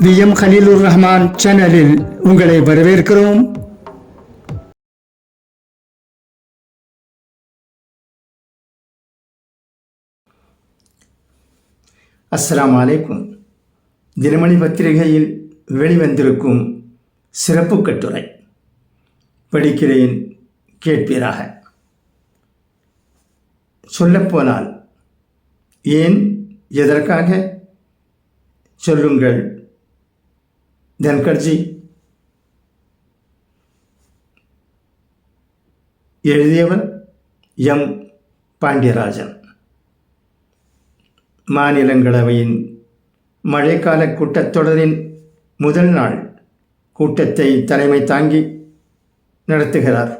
V M Khaleelur Rahman சேனலில் உங்களை வரவேற்கிறோம். அஸ்லாம் வலைக்கும் தினமணி பத்திரிகையில் வெளிவந்திருக்கும் சிறப்பு கட்டுரை. படிக்கிறேன் கேட்பீராக. சொல்லப்போனால் ஏன் எதற்காக? சொல்லுங்கள். தன்கர்ஜி எழுதியவன் எம் பாண்டியராஜன் மாநிலங்களவையின் மழைக்கால கூட்டத்தொடரின் முதல் நாள் கூட்டத்தை தலைமை தாங்கி நடத்துகிறார்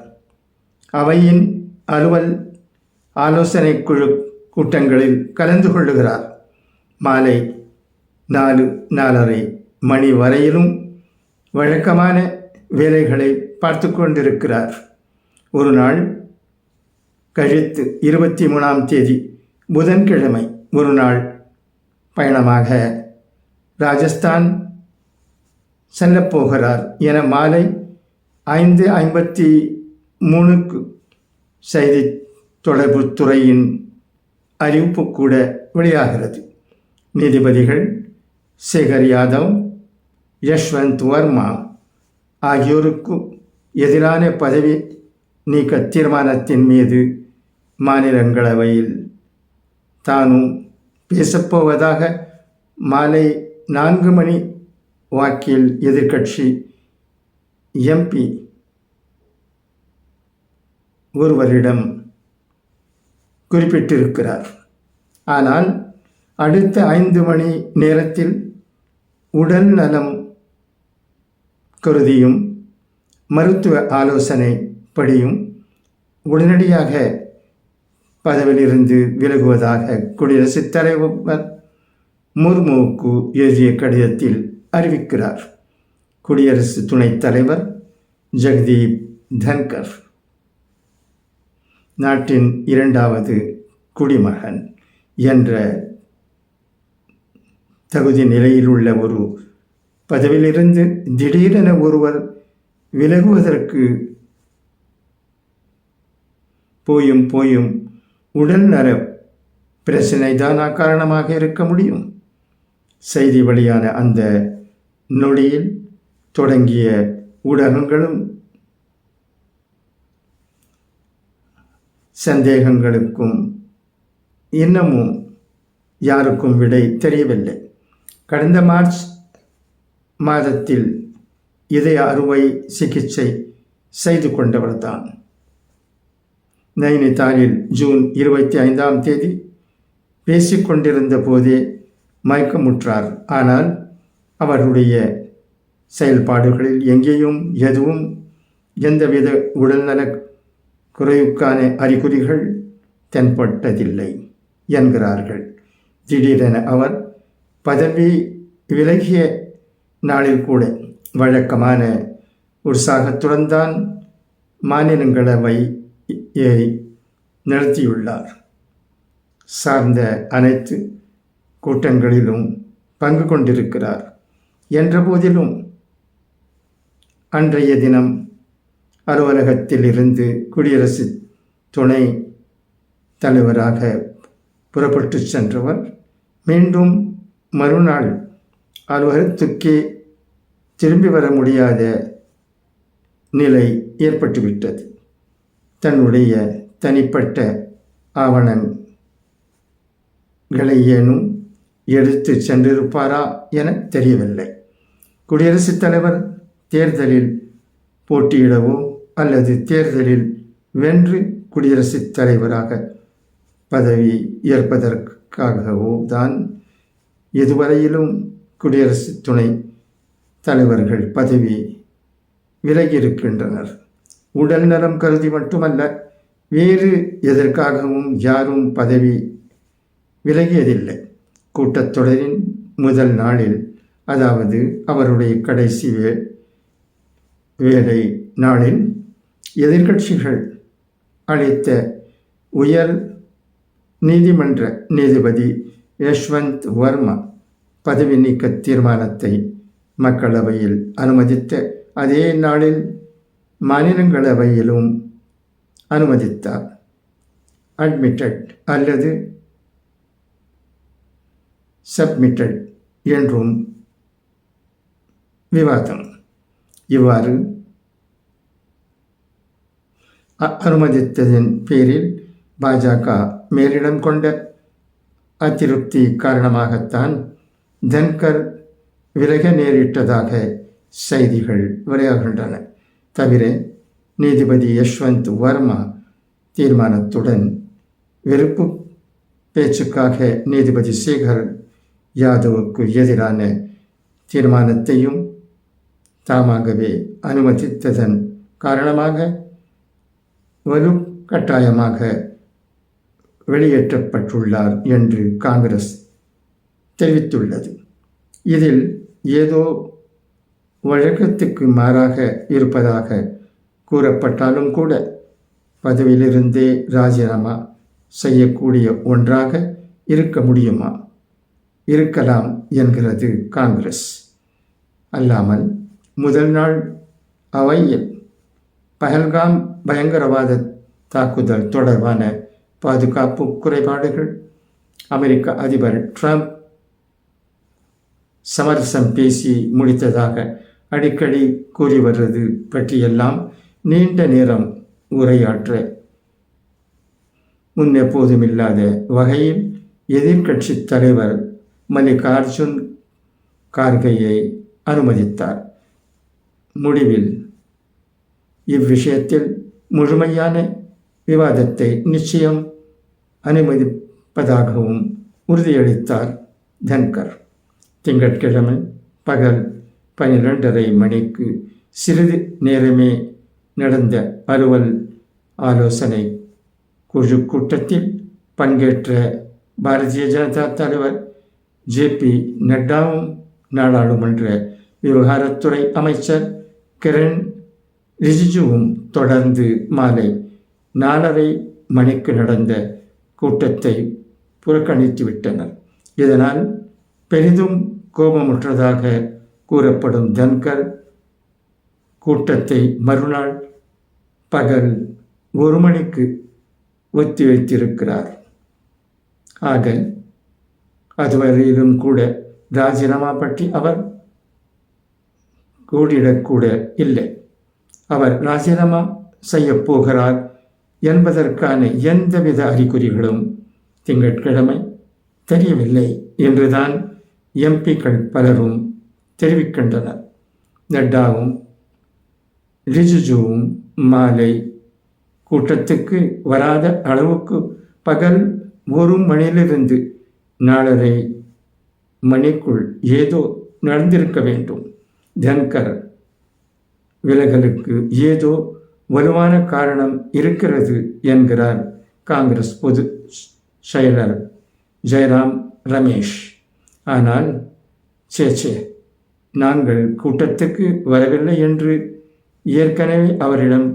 அவையின் அலுவல் ஆலோசனை குழு கூட்டங்களில் கலந்து கொள்ளுகிறார் மாலை நாலு நாலரை மணி வரையிலும் வழக்கமான வேலைகளை பார்த்து கொண்டிருக்கிறார். ஒரு நாள் கழித்து இருபத்தி மூணாம் தேதி புதன்கிழமை ஒரு நாள் பயணமாக ராஜஸ்தான் செல்லப்போகிறார் என மாலை ஐந்து ஐம்பத்தி மூணுக்கு செய்தி தொடர்பு துறையின் அறிவிப்பு கூட வெளியாகிறது. நீதிபதிகள் சேகர் யாதவ் யஷ்வந்த் வர்மா ஆகியோருக்கு எதிரான பதவி நீக்க தீர்மானத்தின் மீது மாநிலங்களவையில் தானும் பேசப்போவதாக மாலை நான்கு மணி வாக்கில் எதிர்க்கட்சி எம்பி ஒருவரிடம் குறிப்பிட்டிருக்கிறார். ஆனால் அடுத்த ஐந்து மணி நேரத்தில் உடல் நலம் கருதியும் மருத்துவ ஆலோசனை படியும் உடனடியாக பதவியிலிருந்து விலகுவதாக குடியரசுத் தலைவர் முர்முவுக்கு எழுதிய கடிதத்தில் அறிவிக்கிறார். குடியரசு துணைத் தலைவர் ஜெகதீப் தன்கர். நாட்டின் இரண்டாவது குடிமகன் என்ற தகுதி நிலையில் உள்ள ஒரு பதவியிலிருந்து திடீரென ஒருவர் விலகுவதற்கு போயும் போயும் உடல் நல பிரச்சனை தானா காரணமாக இருக்க முடியும்? செய்தி வழியான அந்த நொடியில் தொடங்கிய ஊடகங்களும் சந்தேகங்களுக்கும் இன்னமும் யாருக்கும் விடை தெரியவில்லை. கடந்த மார்ச் மாதத்தில் இதய அறுவை சிகிச்சை செய்து கொண்டவர்தான். நைனிதாலில் ஜூன் இருபத்தி ஐந்தாம் தேதி பேசிக்கொண்டிருந்த போதே மயக்கமுற்றார். ஆனால் அவருடைய செயல்பாடுகளில் எங்கேயும் எதுவும் எந்தவித உடல்நல குறைவுக்கான அறிகுறிகள் தென்பட்டதில்லை என்கிறார்கள். திடீரென அவர் பதவி விலகிய நாளில் கூட வழக்கமான உற்சாகத்துடன் தான் மாநிலங்களவை நடத்தியுள்ளார் சார்ந்த அனைத்து கூட்டங்களிலும் பங்கு கொண்டிருக்கிறார். என்ற போதிலும் அன்றைய தினம் அலுவலகத்தில் இருந்து குடியரசு துணை தலைவராக புறப்பட்டு சென்றவர். மீண்டும் மறுநாள் அலுவலகத்துக்கே திரும்பி வர முடியாத நிலை ஏற்பட்டுவிட்டது. தன்னுடைய தனிப்பட்ட ஆவணங்களை ஏனும் எடுத்து சென்றிருப்பாரா என தெரியவில்லை. குடியரசுத் தலைவர் தேர்தலில் போட்டியிடவோ அல்லது தேர்தலில் வென்று குடியரசுத் தலைவராக பதவி ஏற்பதற்காகவோ தான் இதுவரையிலும் குடியரசு துணை தலைவர்கள் பதவி விலகியிருக்கின்றனர். உடல் நலம் கருதி மட்டுமல்ல வேறு எதற்காகவும் யாரும் பதவி விலகியதில்லை. கூட்டத்தொடரின் முதல் நாளில் அதாவது அவருடைய கடைசி வே வேலை நாளில் எதிர்கட்சிகள் அளித்த உயர் நீதிமன்ற நீதிபதி யஷ்வந்த் வர்மா பதவி நீக்க தீர்மானத்தை மக்களவையில் அனுமதித்த அதே நாளில் மாநிலங்களவையிலும் அனுமதித்தார். அட்மிட்டட் அல்லது சப்மிட்டட் என்றும் விவாதம். இவ்வாறு அனுமதித்ததின் பேரில் பாஜக மேலிடம் கொண்ட அதிருப்தி காரணமாகத்தான் தன்கர் விலக நேரிட்டதாக செய்திகள் வெளியாகின்றன. தவிர நீதிபதி யஷ்வந்த் வர்மா தீர்மானத்துடன் வெறுப்பு பேச்சுக்காக நீதிபதி சேகர் யாதவுக்கு எதிரான தீர்மானத்தையும் தாமாகவே அனுமதித்ததன் காரணமாக வலு கட்டாயமாக வெளியேற்றப்பட்டுள்ளார் என்று காங்கிரஸ் தெரிவித்துள்ளது. இதில் ஏதோ வழக்கத்துக்கு மாறாக இருப்பதாக கூறப்பட்டாலும் கூட பதவியிலிருந்தே ராஜினாமா செய்யக்கூடிய ஒன்றாக இருக்க முடியுமா? இருக்கலாம் என்கிறது காங்கிரஸ். அல்லாமல் முதல் நாள் அவையில் பஹல்காம் பயங்கரவாத தாக்குதல் தொடர்பான பாதுகாப்பு குறைபாடுகள் அமெரிக்க அதிபர் ட்ரம்ப் சமரசம் பேசி முடித்ததாக அடிக்கடி கூறி வருவது பற்றியெல்லாம் நீண்ட நேரம் உரையாற்ற முன்னெப்போதும் இல்லாத வகையில் எதிர்கட்சி தலைவர் மல்லிகார்ஜுன் கார்கையை அனுமதித்தார். முடிவில் இவ்விஷயத்தில் முழுமையான விவாதத்தை நிச்சயம் அனுமதிப்பதாகவும் உறுதியளித்தார் தன்கர். திங்கட்கிழமை பகல் பனிரெண்டரை மணிக்கு சிறிது நேரமே நடந்த அலுவல் ஆலோசனை குழு கூட்டத்தில் பங்கேற்ற பாரதிய ஜனதா தலைவர் ஜே பி நட்டாவும் நாடாளுமன்ற விவகாரத்துறை அமைச்சர் கிரண் ரிஜிஜுவும் தொடர்ந்து மாலை நாலரை மணிக்கு நடந்த கூட்டத்தை புறக்கணித்துவிட்டனர். இதனால் பெரிதும் கோபமுற்றதாக கூறப்படும் தன்கர் கூட்டத்தை மறுநாள் பகல் ஒரு மணிக்கு ஒத்திவைத்திருக்கிறார் ஆக அதுவரையிலும் கூட ராஜினாமா பற்றி அவர் கூடிடக்கூட இல்லை. அவர் ராஜினாமா செய்யப் போகிறார் என்பதற்கான எந்தவித அறிகுறிகளும் திங்கட்கிழமை தெரியவில்லை என்றுதான் எம்பிக்கள் பலரும் தெரிவிக்கின்றனர். நட்டாவும் ரிஜிஜுவும் மாலை கூட்டத்துக்கு வராத அளவுக்கு பகல் ஒரு மணியிலிருந்து நாலரை மணிக்குள் ஏதோ நடந்திருக்க வேண்டும். தன்கர் விலகலுக்கு ஏதோ வலுவான காரணம் இருக்கிறது என்கிறார் காங்கிரஸ் பொது செயலர் ஜெயராம் ரமேஷ். ஆனால் சே சே நாங்கள் கூட்டத்துக்கு வரவில்லை என்று ஏற்கனவே அவரிடம்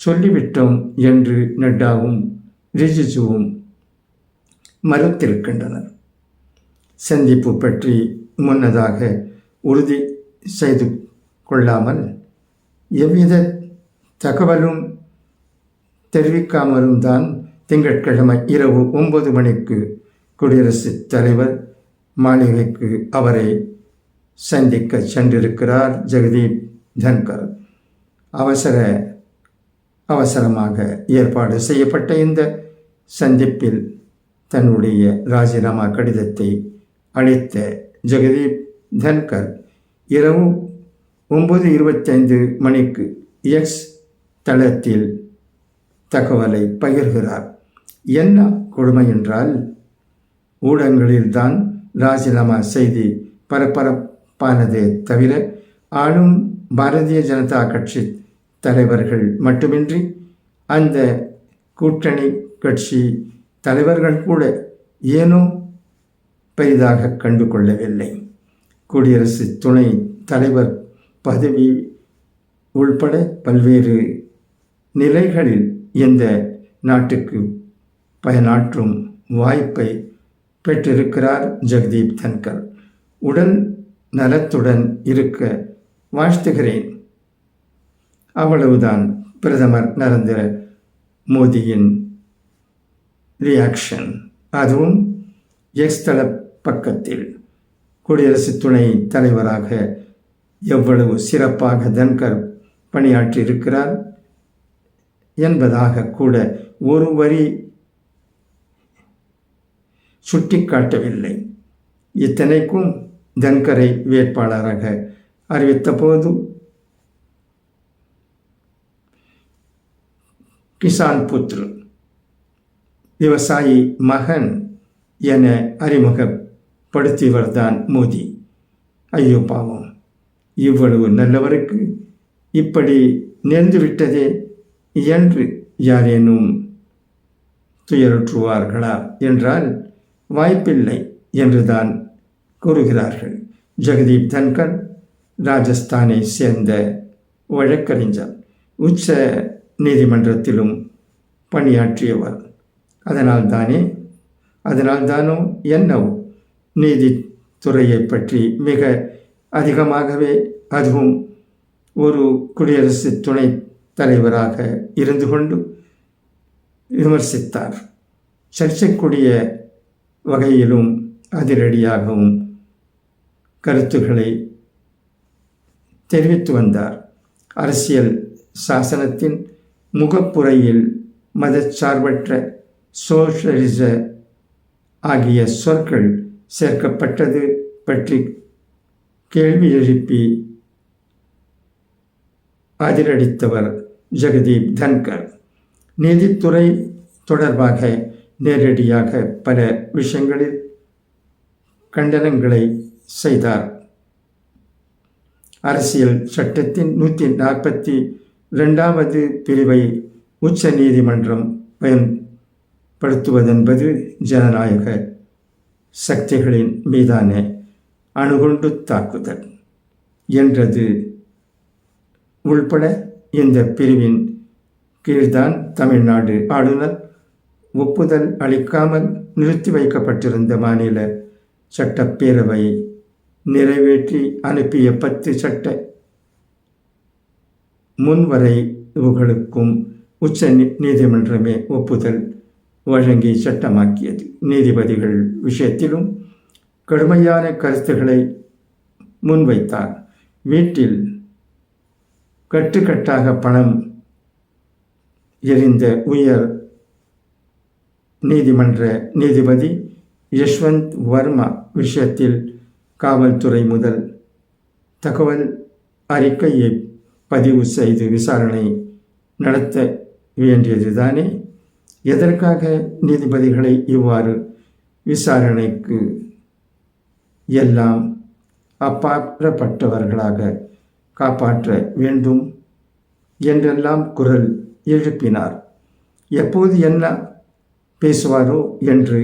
சொல்லிவிட்டோம் என்று நட்டாவும் ரிஜிஜுவும் மறுத்திருக்கின்றனர். சந்திப்பு பற்றி முன்னதாக உறுதி செய்து கொள்ளாமல் எவ்வித தகவலும் தெரிவிக்காமலும் தான் திங்கட்கிழமை இரவு ஒன்பது மணிக்கு குடியரசுத் தலைவர் மாளிகைக்கு அவரை சந்திக்க சென்றிருக்கிறார் ஜெகதீப் தன்கர். அவசர அவசரமாக ஏற்பாடு செய்யப்பட்ட இந்த சந்திப்பில் தன்னுடைய ராஜினாமா கடிதத்தை அளித்த ஜெகதீப் தன்கர் இரவு ஒன்பது இருபத்தைந்து மணிக்கு எக்ஸ் தளத்தில் தகவலை பகிர்கிறார். என்ன கொடுமை என்றால் ஊடகங்களில்தான் ராஜினாமா செய்தி பரபரப்பானதே தவிர ஆளும் பாரதிய ஜனதா கட்சி தலைவர்கள் மட்டுமின்றி அந்த கூட்டணி கட்சி தலைவர்கள் கூட ஏனோ பெரிதாக கண்டு கொள்ளவில்லை. குடியரசு துணை தலைவர் பதவி உள்பட பல்வேறு நிலைகளில் இந்த நாட்டுக்கு பயனாற்றும் வாய்ப்பை பெற்றிருக்கிறார் ஜெகதீப் தன்கர். உடல் நலத்துடன் இருக்க வாழ்த்துகிறேன். அவ்வளவுதான் பிரதமர் நரேந்திர மோடியின் ரியாக்ஷன் அதுவும் எக்ஸ் தள பக்கத்தில். குடியரசு துணை தலைவராக எவ்வளவு சிறப்பாக தன்கர் பணியாற்றியிருக்கிறார் என்பதாக கூட ஒரு வரி சுட்டிக்காட்டவில்லை. இத்தனைக்கும் தன்கரை வேட்பாளராக அறிவித்த போது கிசான் புத்ரு விவசாயி மகன் என அறிமுகப்படுத்தியவர்தான் மோடி ஐயோ பாவம் இவ்வளவு நல்லவருக்கு இப்படி நேர்ந்துவிட்டதே என்று யாரேனும் துயருற்றுவார்களா என்றால் வாய்ப்பில்லை என்றுதான் கூறுகிறார்கள். ஜெகதீப் தன்கர் ராஜஸ்தானை சேர்ந்த வழக்கறிஞர் உச்ச நீதிமன்றத்திலும் பணியாற்றியவர். அதனால்தானே அதனால்தானோ என்னவோ நீதித்துறையை பற்றி மிக அதிகமாகவே அதுவும் ஒரு குடியரசு துணை தலைவராக இருந்து கொண்டு விமர்சித்தார். சர்ச்சைக்குரிய வகையிலும் அதிரடியாகவும் கருத்துக்களை தெரிவித்து வந்தார். அரசியல் சாசனத்தின் முகப்புறையில் மதச்சார்பற்ற சோஷலிச ஆகிய சொற்கள் சேர்க்கப்பட்டது பற்றி கேள்வி எழுப்பி அதிரடித்தவர் ஜெகதீப் தன்கர். நீதித்துறை தொடர்பாக நேரடியாக பல விஷயங்களில் கண்டனங்களை செய்தார். அரசியல் சட்டத்தின் நூற்றி நாற்பத்தி ரெண்டாவது பிரிவை உச்ச நீதிமன்றம் பயன்படுத்துவதென்பது ஜனநாயக சக்திகளின் மீதான அணுகுண்டு தாக்குதல் என்றது. உள்பட இந்த பிரிவின் கீழ்தான் தமிழ்நாடு ஆளுநர் ஒப்புதல் அளிக்காமல் நிறுத்தி வைக்கப்பட்டிருந்த மாநில சட்டப்பேரவை நிறைவேற்றி அனுப்பிய பத்து சட்ட முன்வரைவுகளுக்கும் உச்ச நீ- நீதிமன்றமே ஒப்புதல் வழங்கி சட்டமாக்கியது. நீதிபதிகள் விஷயத்திலும் கடுமையான கருத்துக்களை முன்வைத்தார். வீட்டில் கட்டுக்கட்டாக பணம் எரிந்த உயர் நீதிமன்ற நீதிபதி யஷ்வந்த் வர்மா விஷயத்தில் காவல்துறை முதல் தகவல் அறிக்கையை பதிவு செய்து விசாரணை நடத்த வேண்டியதுதானே? எதற்காக நீதிபதிகளை இவ்வாறு விசாரணைக்கு எல்லாம் அப்பாற்றப்பட்டவர்களாக காப்பாற்ற வேண்டும்? என்றெல்லாம் குரல் எழுப்பினார். எப்போது என்ன பேசுவாரோ என்று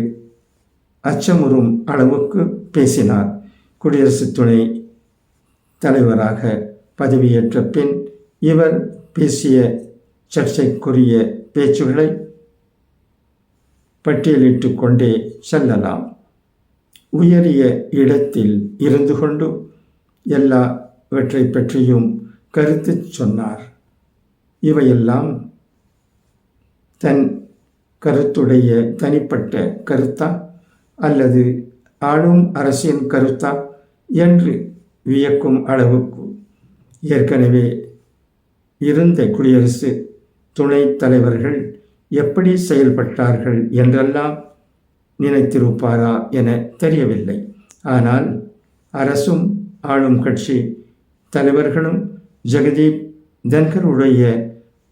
அச்சமுறும் அளவுக்கு பேசினார். குடியரசு துணை தலைவராக பதவியேற்ற பின் இவர் பேசிய சர்ச்சைக்குரிய பேச்சுகளை பட்டியலிட்டு கொண்டே செல்லலாம். உயரிய இடத்தில் இருந்து கொண்டு எல்லாவற்றை பற்றியும் கருத்து சொன்னார். இவையெல்லாம் தன் கருத்துடைய தனிப்பட்ட கருத்தா அல்லது ஆளும் அரசின் கருத்தா என்று வியக்கும் அளவுக்கு ஏற்கனவே இருந்த குடியரசு துணைத் தலைவர்கள் எப்படி செயல்பட்டார்கள் என்றெல்லாம் நினைத்திருப்பாரா என தெரியவில்லை. ஆனால் அரசும் ஆளும் கட்சி தலைவர்களும் ஜெகதீப் தன்கருடைய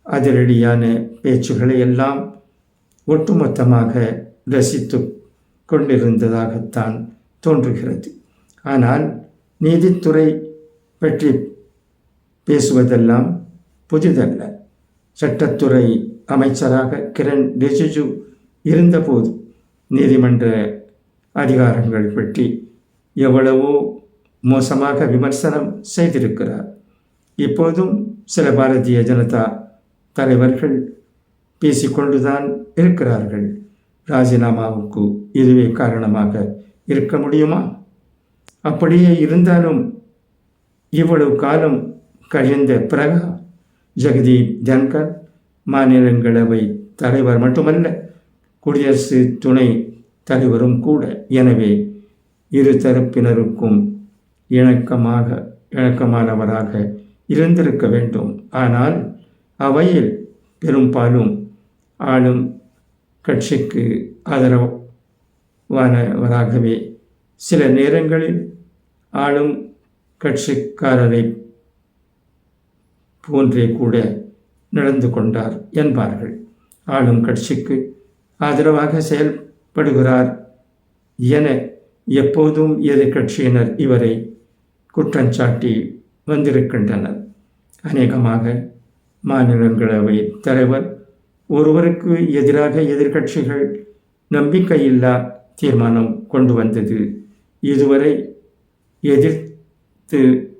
அதிரடியான பேச்சுகளை எல்லாம் ஒட்டுமொத்தமாக ரசித்து கொண்டிருந்ததாகத்தான் தோன்றுகிறது. ஆனால் நீதித்துறை பற்றி பேசுவதெல்லாம் புதிதல்ல. சட்டத்துறை அமைச்சராக கிரண் ரிஜிஜு இருந்தபோது நீதிமன்ற அதிகாரங்கள் பற்றி எவ்வளவோ மோசமாக விமர்சனம் செய்திருக்கிறார். இப்போதும் சில பாரதிய ஜனதா தலைவர்கள் பேசிக்கொண்டுதான் இருக்கிறார்கள். ராஜினாமாவுக்கு இதுவே காரணமாக இருக்க முடியுமா? அப்படியே இருந்தாலும் இவ்வளவு காலம் கழிந்த பிறகு ஜெகதீப் தன்கர் மாநிலங்களவை தலைவர் மட்டுமல்ல குடியரசு துணை தலைவரும் கூட. எனவே இரு தரப்பினருக்கும் இணக்கமாக இணக்கமானவராக இருந்திருக்க வேண்டும். ஆனால் அவையில் பெரும்பாலும் ஆளும் கட்சிக்கு ஆதரவானவராகவே சில நேரங்களில் ஆளும் கட்சிக்காரரை போன்றே கூட நடந்து கொண்டார் என்பார்கள். ஆளும் கட்சிக்கு ஆதரவாக செயல்படுகிறார் என எப்போதும் எதிர்கட்சியினர் இவரை குற்றஞ்சாட்டி வந்திருக்கின்றனர். அநேகமாக மாநிலங்களவை தலைவர் ஒருவருக்கு எதிராக எதிர்க்கட்சிகள் நம்பிக்கையில்லா தீர்மானம் கொண்டு வந்தது. இதுவரை எதிர்த்து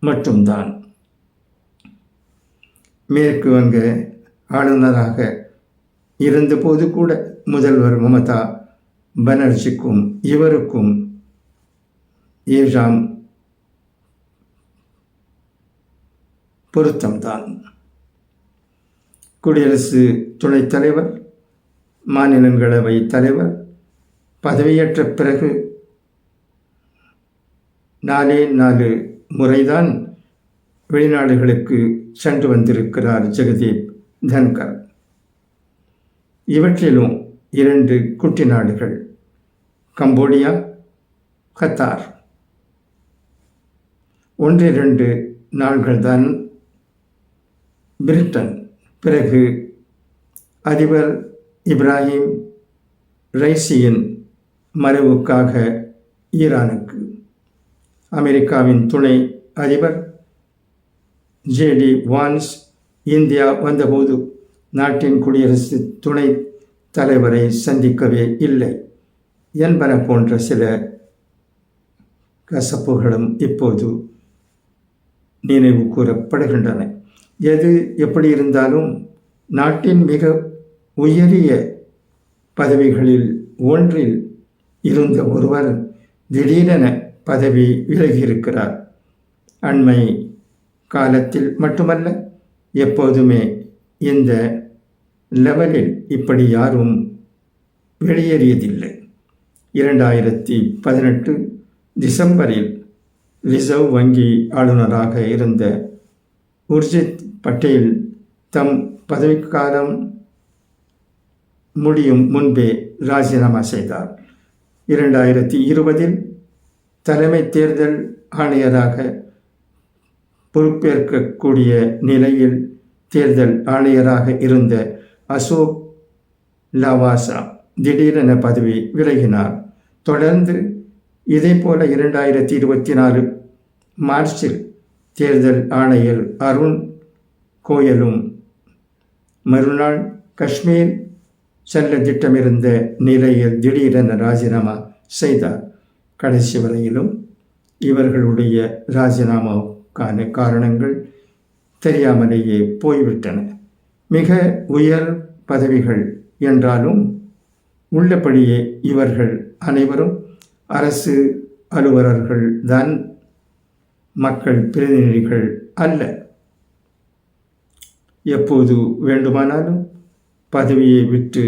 மட்டும்தான். மேற்கு வங்க ஆளுநராக இருந்தபோது கூட முதல்வர் மமதா பானர்ஜிக்கும் இவருக்கும் ஏழாம் பொருத்தம்தான். குடியரசு துணைத் தலைவர் மாநிலங்களவை தலைவர் பதவியேற்ற பிறகு நாலே நாலு முறைதான் வெளிநாடுகளுக்கு சென்று வந்திருக்கிறார் ஜெகதீப் தன்கர். இவற்றிலும் இரண்டு குட்டி நாடுகள் கம்போடியா கத்தார். ஒன்றிரண்டு நாள்கள்தான் பிரிட்டன். பிறகு அதிபர் இப்ராஹிம் ரைசியின் மறைவுக்காக ஈரானுக்கு. அமெரிக்காவின் துணை அதிபர் ஜேடி வான்ஸ் இந்தியா வந்தபோது நாட்டின் குடியரசு துணை தலைவரை சந்திக்கவே இல்லை என்பன போன்ற சில கசப்புகளும் இப்போது நினைவு கூறப்படுகின்றன. எது எப்படி இருந்தாலும் நாட்டின் மிக உயரிய பதவிகளில் ஒன்றில் இருந்த ஒருவர் திடீரென பதவி விலகியிருக்கிறார். அண்மை காலத்தில் மட்டுமல்ல எப்போதுமே இந்த லெவலில் இப்படி யாரும் வெளியேறியதில்லை. இரண்டாயிரத்தி பதினெட்டு டிசம்பரில் ரிசர்வ் வங்கி ஆளுநராக இருந்த உர்ஜித் பட்டேல் தம் பதவிக்காலம் முடியும் முன்பே ராஜினாமா செய்தார். இரண்டாயிரத்தி இருபதில் தலைமை தேர்தல் ஆணையராக பொறுப்பேற்கக்கூடிய நிலையில் தேர்தல் ஆணையராக இருந்த அசோக் லவாசா திடீரென பதவி விலகினார். தொடர்ந்து இதேபோல இரண்டாயிரத்தி இருபத்தி நாலு மார்ச்சில் தேர்தல் ஆணையர் அருண் கோயலும். மறுநாள் காஷ்மீர் செல்ல திட்டமிருந்த நிலையில் திடீரென ராஜினாமா செய்தார். கடைசி வரையிலும் இவர்களுடைய ராஜினாமாவுக்கான காரணங்கள் தெரியாமலேயே போய்விட்டன. மிக உயர் பதவிகள் என்றாலும் உள்ளபடியே இவர்கள் அனைவரும் அரசு அலுவலர்கள் தான் மக்கள் பிரதிநிதிகள் அல்ல. எப்போது வேண்டுமானாலும் பதவியை விட்டு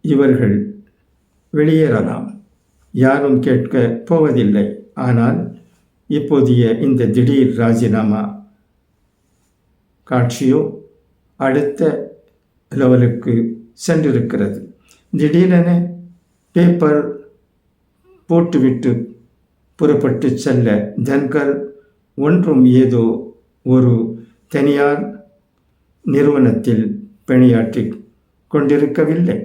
இவர்கள் வெளியேறலாம். யாரும் கேட்க போவதில்லை. ஆனால் இப்போதைய இந்த திடீர் ராஜினாமா காட்சியோ அடுத்த லெவலுக்கு சென்றிருக்கிறது. திடீரென பேப்பர் போட்டுவிட்டு புறப்பட்டு செல்ல தன்கர் ஒன்றும் ஏதோ ஒரு தனியார் நிறுவனத்தில் பணியாற்றி கொண்டிருக்கவில்லை.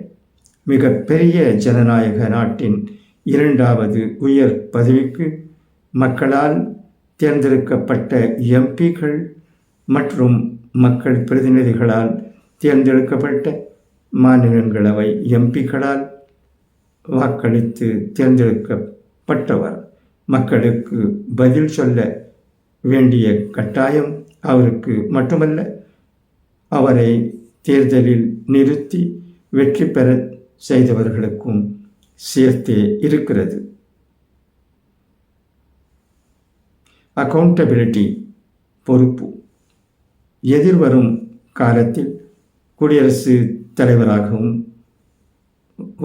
மிக பெரிய ஜனநாயக நாட்டின் இரண்டாவது உயர் பதவிக்கு மக்களால் தேர்ந்தெடுக்கப்பட்ட எம்பிக்கள் மற்றும் மக்கள் பிரதிநிதிகளால் தேர்ந்தெடுக்கப்பட்ட மாநிலங்களவை எம்பிக்களால் வாக்களித்து தேர்ந்தெடுக்கப்பட்டவர். மக்களுக்கு பதில் சொல்ல வேண்டிய கட்டாயம் அவருக்கு மட்டுமல்ல அவரை தேர்தலில் நிறுத்தி வெற்றி பெற செய்தவர்களுக்கும் சேர்த்தே இருக்கிறது. அக்கௌண்டபிலிட்டி பொறுப்பு. எதிர்வரும் காலத்தில் குடியரசு தலைவராகவும்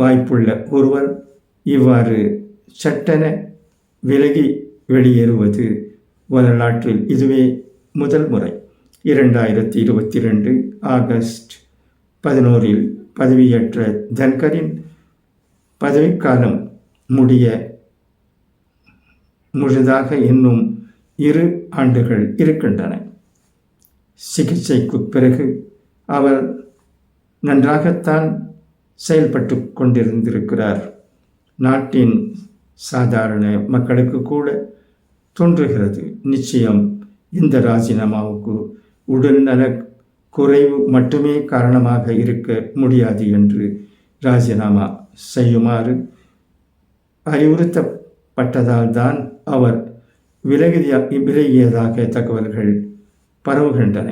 வாய்ப்புள்ள ஒருவர் இவ்வாறு சட்டென விலகி வெளியேறுவது வரலாற்றில் இதுவே முதல் முறை. இரண்டாயிரத்தி இருபத்தி ரெண்டு ஆகஸ்ட் பதினோரில் பதவியேற்ற தன்கரின் பதவிக்காலம் முடிய முழுதாக இன்னும் இரு ஆண்டுகள் இருக்கின்றன. சிகிச்சைக்கு பிறகு அவர் நன்றாகத்தான் செயல்பட்டு கொண்டிருந்திருக்கிறார். நாட்டின் சாதாரண மக்களுக்கு கூட தோன்றுகிறது. நிச்சயம் இந்த ராஜினாமாவுக்கு உடல்நல குறைவு மட்டுமே காரணமாக இருக்க முடியாது என்று ராஜினாமா செய்யுமாறு அறிவுறுத்தப்பட்டதால் தான் அவர் விலகிய விலகியதாக தகவல்கள் பரவுகின்றன.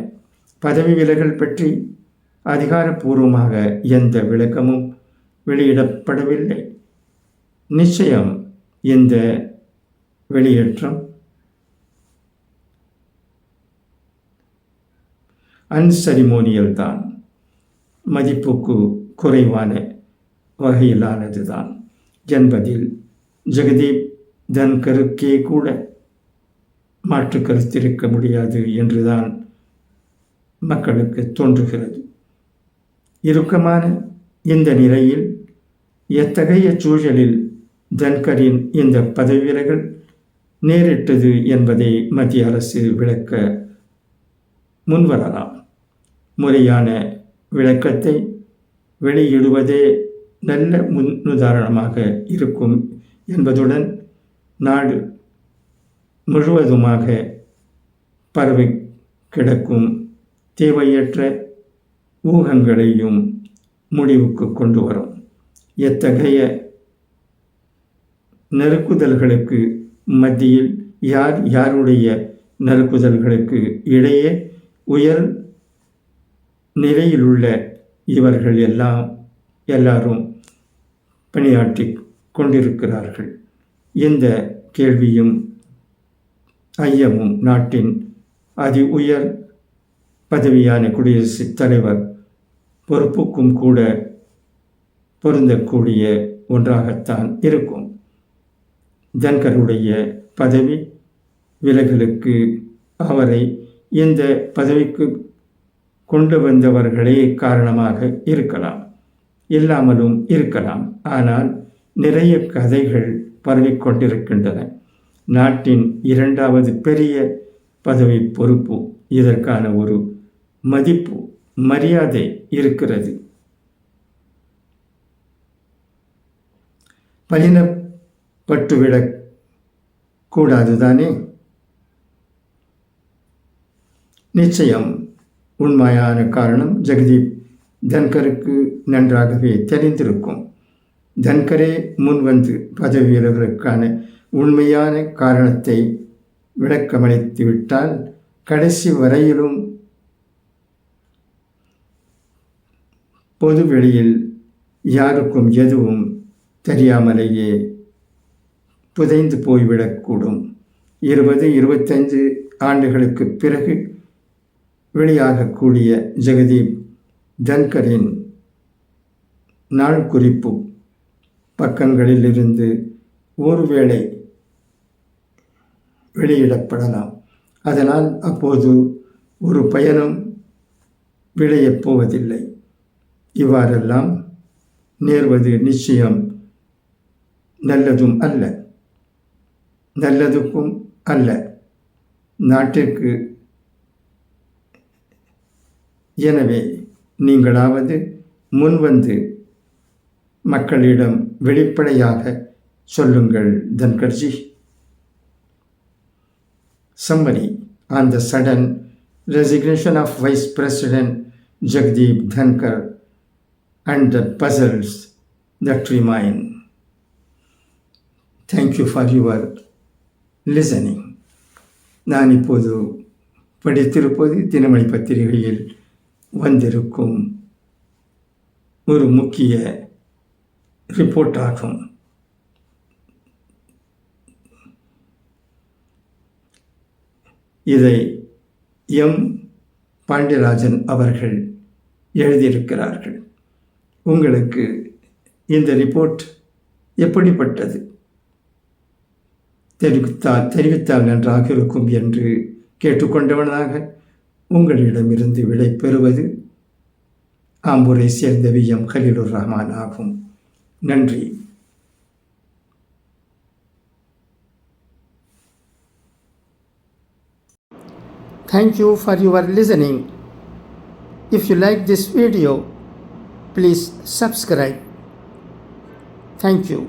பதவி விலகல் பற்றி அதிகாரப்பூர்வமாக எந்த விளக்கமும் வெளியிடப்படவில்லை. நிச்சயம் இந்த வெளியேற்றம் அன்சரிமோனியல் தான். மதிப்புக்கு குறைவான வகையிலானது தான் என்பதில் ஜெகதீப் தன்கருக்கே கூட மாற்று கருத்திருக்க முடியாது என்றுதான் மக்களுக்கு தோன்றுகிறது. இறுக்கமான இந்த நிலையில் எத்தகைய சூழலில் தன்கரின் இந்த பதவி நேரிட்டது என்பதை மத்திய அரசு விளக்க முன்வரலாம். முறையான விளக்கத்தை வெளியிடுவதே நல்ல முன்னுதாரணமாக இருக்கும் என்பதுடன் நாடு முழுவதுமாக பரவி கிடக்கும் தேவையற்ற ஊகங்களையும் முடிவுக்கு கொண்டு வரும். எத்தகைய நெருக்குதல்களுக்கு மத்தியில் யார் யாருடைய நெருக்குதல்களுக்கு இடையே உயர் நிலையிலுள்ள இவர்கள் எல்லாம் எல்லாரும் பணியாற்றி கொண்டிருக்கிறார்கள். இந்த கேள்வியும் ஐயமும் நாட்டின் அதி உயர் பதவியான குடியரசுத் தலைவர் பொறுப்புக்கும் கூட பொருந்தக்கூடிய ஒன்றாகத்தான் இருக்கும். தன்கருடைய பதவி விலகலுக்கு அவரை இந்த பதவிக்கு கொண்டு வந்தவர்களே காரணமாக இருக்கலாம். இல்லாமலும் இருக்கலாம். ஆனால் நிறைய கதைகள் பரவிக்கொண்டிருக்கின்றன நாட்டின் இரண்டாவது பெரிய பதவி பொறுப்பு இதற்கான ஒரு மதிப்பு மரியாதை இருக்கிறது. பயணப்பட்டுவிடக் கூடாதுதானே நிச்சயம் உண்மையான காரணம் ஜெகதீப் தன்கருக்கு நன்றாகவே தெரிந்திருக்கும். தன்கரே முன்வந்து பதவி உண்மையான காரணத்தை விளக்கமளித்து விட்டால் கடைசி வரையிலும் பொது வெளியில் யாருக்கும் எதுவும் தெரியாமலேயே புதைந்து போய்விடக்கூடும். இருபது இருபத்தைந்து ஆண்டுகளுக்கு பிறகு வெளியாகக்கூடிய ஜெகதீப் ஜன்கரின் நாள் குறிப்பு. பக்கங்களிலிருந்து ஒருவேளை வெளியிடப்படலாம். அதனால் அப்போது ஒரு பயணம் விளையப் போவதில்லை. இவ்வாறெல்லாம் நேர்வது நிச்சயம் நல்லதும் அல்ல. நல்லதுக்கும் அல்ல. நாட்டிற்கு எனவே நீங்களாவது முன்வந்து மக்களிடம் வெளிப்படையாக சொல்லுங்கள் தன்கர்ஜி Summary on the sudden resignation of Vice President Jagdeep Dhankar and the puzzles that remain. Thank you for your listening. நான் இப்போது படித்திருப்பது தினமணி பத்திரிகையில் வந்திருக்கும் ஒரு முக்கிய ரிப்போர்ட்டாகும் இதை எம். பாண்டியராஜன் அவர்கள் எழுதியிருக்கிறார்கள். உங்களுக்கு இந்த ரிப்போர்ட் எப்படிப்பட்டது? தெரிவித்தால் தெரிவித்தால் நன்றாக இருக்கும் என்று கேட்டுக்கொண்டவனாக உங்களிடமிருந்து விடை பெறுவது ஆம்பூரை சேர்ந்த வி எம் கலீலுர் ரஹ்மான் ஆகும் நன்றி Thank you for your listening. If you like this video, please subscribe. Thank you.